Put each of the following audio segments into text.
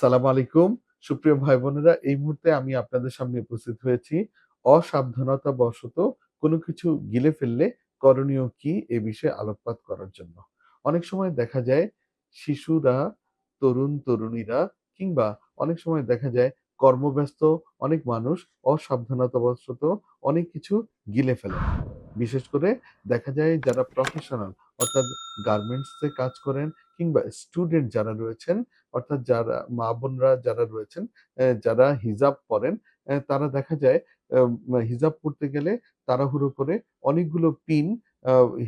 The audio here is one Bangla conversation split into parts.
আসসালামু আলাইকুম। সুপ্রিয় ভাই বোনেরা এই মুহূর্তে আমি আপনাদের সামনে উপস্থিত হয়েছি। অসাবধানতা বশত কোনো কিছু গিলে ফেললে করণীয় কি এ বিষয়ে আলোকপাত করার জন্য। অনেক সময় দেখা যায় শিশুরা, তরুণ তরুণীরা কিংবা অনেক সময় দেখা যায় কর্মব্যস্ত অনেক মানুষ অসাবধানতা বশত অনেক কিছু গিলে ফেলে। বিশেষ করে দেখা যায় যারা প্রফেশনাল অর্থাৎ গার্মেন্টসে কাজ করেন কিংবা স্টুডেন্ট যারা রয়েছেন অর্থাৎ যারা মা বোনরা যারা রয়েছেন যারা হিজাব পরেন তারা দেখা যায় হিজাব পড়তে গেলে তাড়াহুড়ো করে অনেকগুলো পিন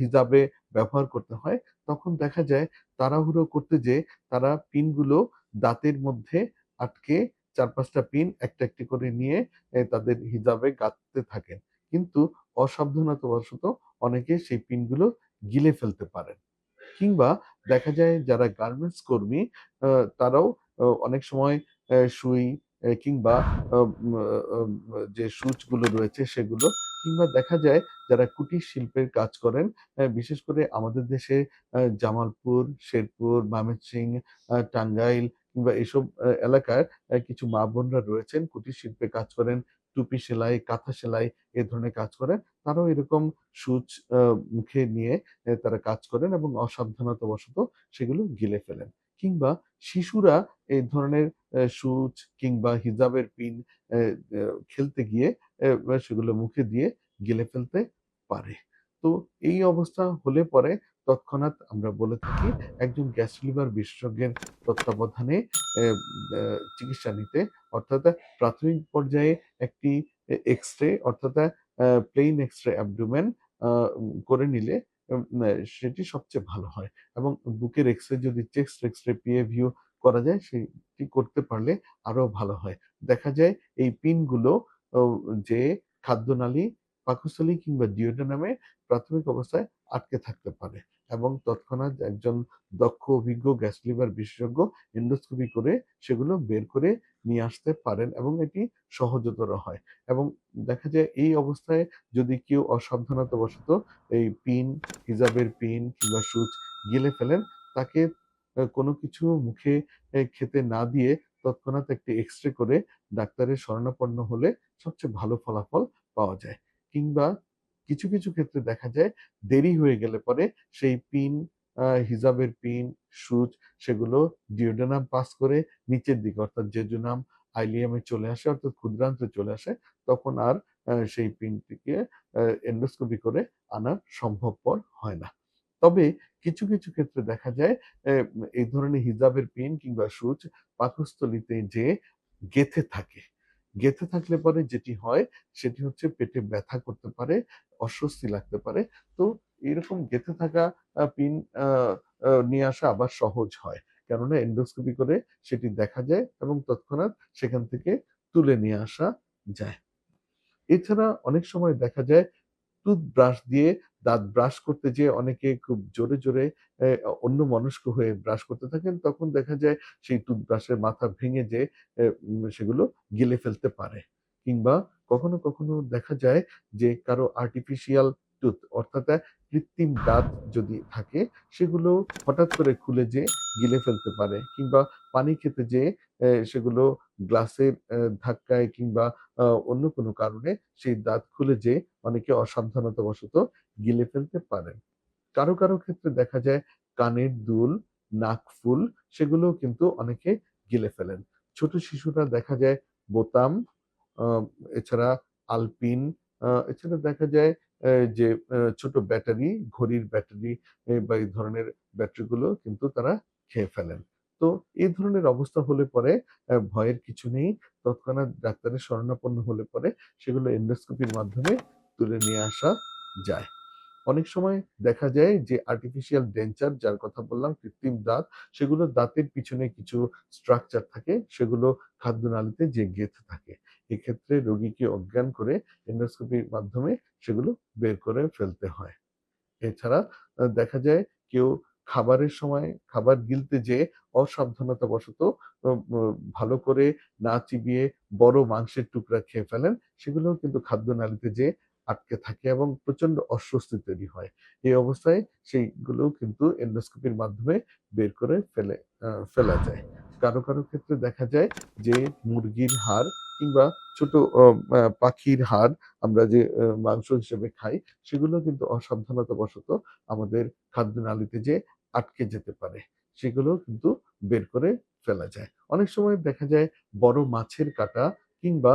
হিজাবে ব্যবহার করতে হয়। তখন দেখা যায় তাড়াহুড়ো করতে যে তারা পিনগুলো দাঁতের মধ্যে আটকে চার পাঁচটা পিন একটা একটি করে নিয়ে তাদের হিজাবে গাঁথতে থাকেন। কিন্তু অসাবধানতাবশত অনেকে সেই পিনগুলো গিলে ফেলতে পারেন। কিংবা দেখা যায় যারা গার্মেন্টস কর্মী তারাও অনেক সময় সুই কিংবা যে সুচগুলো রয়েছে সেগুলো কিংবা দেখা যায় যারা কুটির শিল্পের কাজ করেন বিশেষ করে আমাদের দেশে জামালপুর শেরপুর ময়মনসিংহ আহ, টাঙ্গাইল কিংবা এসব এলাকার কিছু মা বোনরা রয়েছেন কুটির শিল্পে কাজ করেন। টুপি সেলাই, কাঁথা সেলাই এ ধরনের কাজ করেন তারাও এরকম সুচ মুখে নিয়ে তারা কাজ করেন এবং অসাবধানতাবশত সেগুলো গিলে ফেলেন। কিংবা শিশুরা এই ধরনের সূচ কিংবা হিজাবের পিন খেলতে গিয়ে সেগুলো মুখে দিয়ে গিলে ফেলতে পারে। তো এই অবস্থা হলে পরে তৎক্ষণাৎ আমরা বলে থাকি, একজন গ্যাস লিভার বিশেষজ্ঞের তত্ত্বাবধানে চিকিৎসা নিতে, অর্থাৎ প্রাথমিক পর্যায়ে একটি এক্স রে অর্থাৎ প্লেন এক্স রে অ্যাবডোমেন করে নিলে সেটি সবচেয়ে ভালো হয়। এবং বুকের এক্স রে যদি চেস্ট এক্সরে পিএ ভিউ করা যায়, সেটি করতে পারলে আরও ভালো হয়। দেখা যায় এই পিনগুলো যে খাদ্যনালী, পাকস্থলী কিংবা ডিওডেনামে প্রাথমিক অবস্থায় আটকে থাকতে পারে এবং তৎক্ষণাৎ একজন দক্ষ, অভিজ্ঞ গ্যাস লিভার বিশেষজ্ঞ এন্ডোস্কোপি করে সেগুলো বের করে নিয়ে আসতে পারেন এবং এটি সহজতর হয় এবং দেখা যায় এই অবস্থায় যদি কেউ অসাবধানতাবশত এই পিন, হিজাবের পিন কিংবা সুচ গিলে ফেলেন, তাকে কোনো কিছু মুখে খেতে না দিয়ে তৎক্ষণাৎ একটি এক্স রে করে ডাক্তারের শরণাপন্ন হলে সবচেয়ে ভালো ফলাফল পাওয়া যায় কিংবা কিছু কিছু ক্ষেত্রে দেখা যায় দেরি হয়ে গেলে পরে সেই পিন হিজাবের পিন, সুচ সেগুলো ডিওডোনাম পাস করে নিচের দিকে, অর্থাৎ জেজুনাম আইলিয়ামে চলে আসে, অর্থাৎ ক্ষুদ্রান্তে চলে আসে, তখন আর সেই পিনটিকে এন্ডোস্কোপি করে আনা সম্ভবপর হয় না। তবে কিছু কিছু ক্ষেত্রে দেখা যায় এই ধরনের হিজাবের পিন কিংবা সুচ পাকস্থলিতে যে গেথে থাকে। গেথে থাকলে পরে যেটি হয়, সেটি হচ্ছে পেটে ব্যথা করতে পারে, অস্বস্তি লাগতে পারে। তো এরকম গেঁথে থাকা পিন নিয়ে আসা আবার সহজ হয়। কেননা এন্ডোস্কোপি করে সেটি দেখা যায় এবং তৎক্ষণাৎ সেখান থেকে তুলে নিয়ে আসা যায়। এছাড়া অনেক সময় দেখা যায় টুথব্রাশ দিয়ে দাঁত ব্রাশ করতে যেয়ে অনেকে খুব জোরে জোরে অন্য মনস্ক হয়ে ব্রাশ করতে থাকেন, তখন দেখা যায় সেই টুথব্রাশের মাথা ভেঙে যে সেগুলো গিলে ফেলতে পারে। কিংবা কখনো কখনো দেখা যায় যে কারও আর্টিফিশিয়াল টুথ অর্থাৎ কৃত্রিম দাঁত যদি থাকে, সেগুলো হঠাৎ করে খুলে যে গিলে ফেলতে পারে। কিংবা পানি খেতে যে সেগুলো গ্লাসের ধাক্কায় কিংবা অন্য কোনো কারণে সেই দাঁত খুলে যে অনেকে অসাবধানতাবশত গিলে ফেলতে পারেন। কারও কারও ক্ষেত্রে দেখা যায় কানের দুল, নাক ফুল সেগুলোও কিন্তু অনেকে গিলে ফেলেন। ছোট শিশুরা দেখা যায় বোতাম এছাড়া আলপিন এছাড়া দেখা যায় যে ছোট ব্যাটারি, ঘড়ির ব্যাটারি বা এই ধরনের ব্যাটারিগুলো কিন্তু তারা খেয়ে ফেলেন। তো এই ধরনের অবস্থা হলে পরে ভয়ের কিছু নেই। তৎক্ষণাৎ ডাক্তারের শরণাপন্ন হলে পরে সেগুলো এন্ডোস্কোপির মাধ্যমে তুলে নিয়ে আসা যায়। অনেক সময় দেখা যায় যে আর্টিফিশিয়াল ডেঞ্চার যার কথা বললাম, কৃত্রিম দাঁত, সেগুলো দাঁতের পিছনে কিছু স্ট্রাকচার থাকে, সেগুলো খাদ্যনালীতে যে গেঁথে থাকে। এক্ষেত্রে রোগীকে অজ্ঞান করে এন্ডোস্কোপির মাধ্যমে সেগুলো বের করে ফেলতে হয়। এছাড়া দেখা যায় কেউ খাবারের সময়, খাবার গিলতে যেয়ে অসাবধানতাবশত উম, উম, ভালো করে না চিবিয়ে বড় মাংসের টুকরা খেয়ে ফেলেন সেগুলো কিন্তু খাদ্যনালীতে যে আটকে থাকে এবং প্রচণ্ড অস্বস্তি তৈরি হয় এই অবস্থায় সেইগুলো কিন্তু এন্ডোস্কোপির মাধ্যমে বের করে ফেলে ফেলা যায় কারও, কারও ক্ষেত্রে দেখা যায় যে মুরগির হাড় কিংবা ছোট পাখির হাড় আমরা যে মাংস হিসেবে খাই, সেগুলো কিন্তু অসাবধানতাবশত আমাদের খাদ্যনালীতে যেয়ে আটকে যেতে পারে। সেগুলোও কিন্তু বের করে ফেলা যায়। অনেক সময় দেখা যায় বড় মাছের কাঁটা কিংবা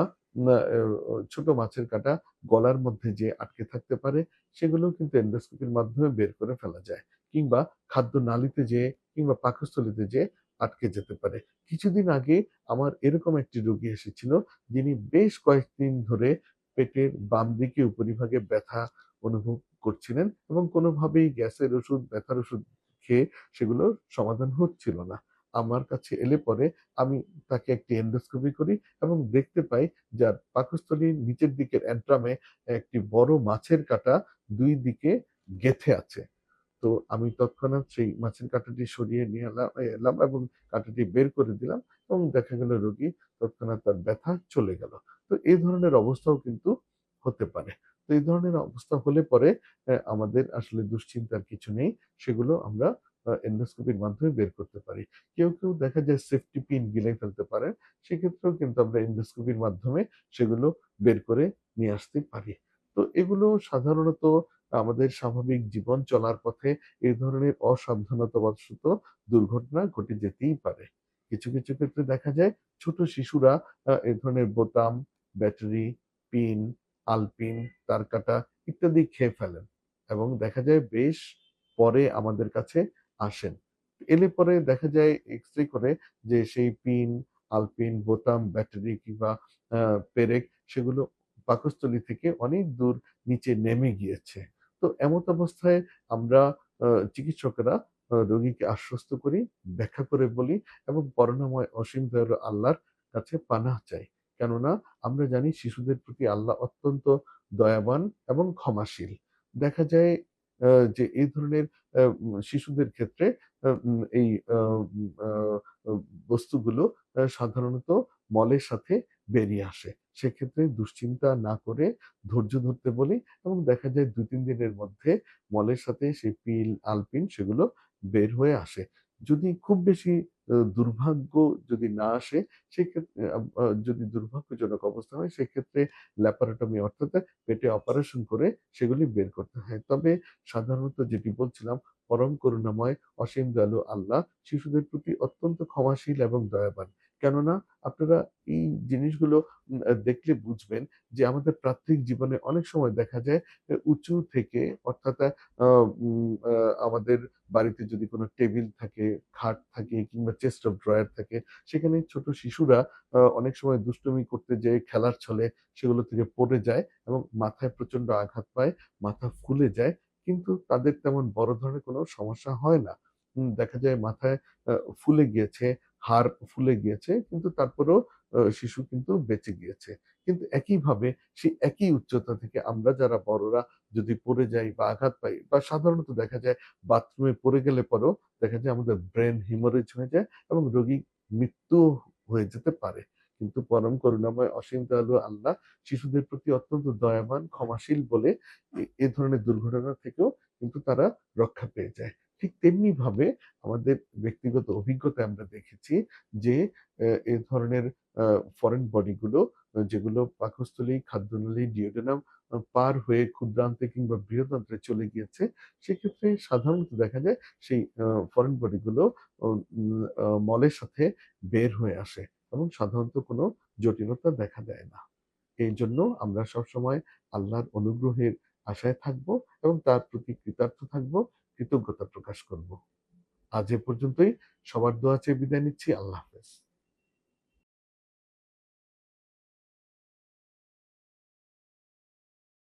ছোট মাছের কাঁটা গলার মধ্যে যেয়ে আটকে থাকতে পারে। সেগুলোও কিন্তু এন্ডোস্কোপির মাধ্যমে বের করে ফেলা যায়। কিংবা খাদ্যনালীতে যেয়ে কিংবা পাকস্থলীতে যেয়ে আটকে যেতে পারে। কিছুদিন আগে আমার এরকম একটি রোগী এসেছিল, যিনি বেশ কয়েকদিন ধরে পেটের বাম দিকে উপরিভাগে ব্যথা অনুভব করছিলেন এবং কোনোভাবেই গ্যাসের ওষুধ, ব্যথার ওষুধ খেয়ে সেগুলোর সমাধান হচ্ছিল না। আমার কাছে এলে পরে আমি তাকে একটি এন্ডোস্কোপি করি এবং দেখতে পাই যার পাকস্থলীর নিচের দিকের অ্যান্ট্রামে একটি বড় মাছের কাঁটা দুই দিকে গেঁথে আছে। তো আমি তৎক্ষণাৎ সেই মাছের কাঁটাটি সরিয়ে নিয়ে এলা, এলাম এবং কাঁটাটি বের করে দিলাম এবং দেখা গেল রোগী তৎক্ষণাৎ তার ব্যথা চলে গেল। তো এই ধরনের অবস্থাও কিন্তু হতে পারে। তো এই ধরনের অবস্থা হলে পরে আমাদের আসলে দুশ্চিন্তার কিছু নেই। সেগুলো আমরা এন্ডোস্কোপির মাধ্যমে বের করতে পারি। কেউ, কেউ দেখা যায় সেফটি পিন গিলে ফেলতে পারে। সেক্ষেত্রেও কিন্তু আমরা এন্ডোস্কোপির মাধ্যমে সেগুলো বের করে নিয়ে আসতে পারি। তো এগুলো সাধারণত আমাদের স্বাভাবিক জীবন চলার পথে এই ধরনের অসাবধানতাবশত দুর্ঘটনা ঘটে যেতেই পারে। কিছু, কিছু ক্ষেত্রে দেখা যায় ছোট শিশুরা এই ধরনের বোতাম, ব্যাটারি, পিন, আলপিন, তারকাটা ইত্যাদি খেয়ে ফেলেন এবং দেখা যায় বেশ পরে আমাদের কাছে আসেন। এলে পরে দেখা যায় এক্স-রে করে যে সেই পিন, আলপিন, বোতাম, ব্যাটারি কিংবা পেরেক সেগুলো পাকস্থলী থেকে অনেক দূর নিচে নেমে গিয়েছে। তো এমত অবস্থায় আমরা চিকিৎসকেরা রোগীকে আশ্বস্ত করি, ব্যাখ্যা করে বলি এবং করুণাময় অসীম দয়ালু আল্লাহর কাছে পানা চাই। কেননা আমরা জানি শিশুদের প্রতি আল্লাহ অত্যন্ত দয়াবান এবং ক্ষমাশীল। দেখা যায় যে এই ধরনের শিশুদের ক্ষেত্রে এই বস্তুগুলো সাধারণত মলের সাথে বেরিয়ে আসে। সেক্ষেত্রে দুশ্চিন্তা না করে ধৈর্য ধরতে বলি এবং দেখা যায় ২-৩ দিনের মধ্যে মলের সাথে সেই পিল, আলপিন সেগুলো বের হয়ে আসে। যদি খুব বেশি দুর্ভাগ্য যদি না আসে, সেক্ষেত্রে যদি দুর্ভাগ্যজনক অবস্থা হয়, সেক্ষেত্রে ল্যাপারোটমি অর্থাৎ পেটে অপারেশন করে সেগুলি বের করতে হয়। তবে সাধারণত যেটি বলছিলাম, পরম করুণাময়, অসীম দয়ালু আল্লাহ শিশুদের প্রতি অত্যন্ত ক্ষমাশীল এবং দয়াবান। কেননা আপনারা এই জিনিসগুলো দেখলে বুঝবেন যে আমাদের প্রাত্যিক জীবনে অনেক সময় দেখা যায় উঁচু থেকে অর্থাৎ আমাদের বাড়িতে যদি কোনো টেবিল থাকে, খাট থাকে কিংবা চেস্ট অফ ড্রয়ার থাকে, সেখানে ছোট শিশুরা অনেক সময় দুষ্টুমি করতে যেয়ে খেলার ছলে সেগুলো থেকে পড়ে যায় এবং মাথায় প্রচণ্ড আঘাত পায়, মাথা ফুলে যায়। কিন্তু তাদের তেমন বড় ধরনের কোনো সমস্যা হয় না। দেখা যায় মাথায় ফুলে গিয়েছে, হাড় ফুলে গিয়েছে কিন্তু তারপরেও শিশু কিন্তু বেঁচে গিয়েছে। কিন্তু একইভাবে সেই একই উচ্চতা থেকে আমরা যারা বড়রা যদি পড়ে যাই বা আঘাত পাই বা সাধারণত দেখা যায় বাথরুমে পড়ে গেলে পরেও দেখা যায় আমাদের ব্রেন হিমোরেজ হয়ে যায় এবং রোগী মৃত্যু হয়ে যেতে পারে। কিন্তু পরম করুণাময় অসীম দয়ালু আল্লাহ শিশুদের প্রতি অত্যন্ত দয়াবান, ক্ষমাশীল বলে এ ধরনের দুর্ঘটনা থেকেও কিন্তু তারা রক্ষা পেয়ে যায়। ঠিক তেমনিভাবে আমাদের ব্যক্তিগত অভিজ্ঞতায় আমরা দেখেছি যে এ ধরনের ফরেন বডিগুলো যেগুলো পাকস্থলী, খাদ্যনালী, ডিওডেনাম পার হয়ে ক্ষুদ্রান্তে কিংবা বৃহদান্ত্রে চলে গিয়েছে, সেক্ষেত্রে সাধারণত দেখা যায় সেই ফরেন বডি গুলো ও উম আ মলের সাথে বের হয়ে আসে এবং সাধারণত কোনো জটিলতা দেখা দেয় না। এই জন্য আমরা সবসময় আল্লাহর অনুগ্রহের আশায় থাকব এবং তার প্রতি কৃতার্থ থাকব, কৃতজ্ঞতা প্রকাশ করব। আজ এ পর্যন্তই। সবার দোয়া চেয়ে বিদায় নিচ্ছি। আল্লাহ হাফেজ।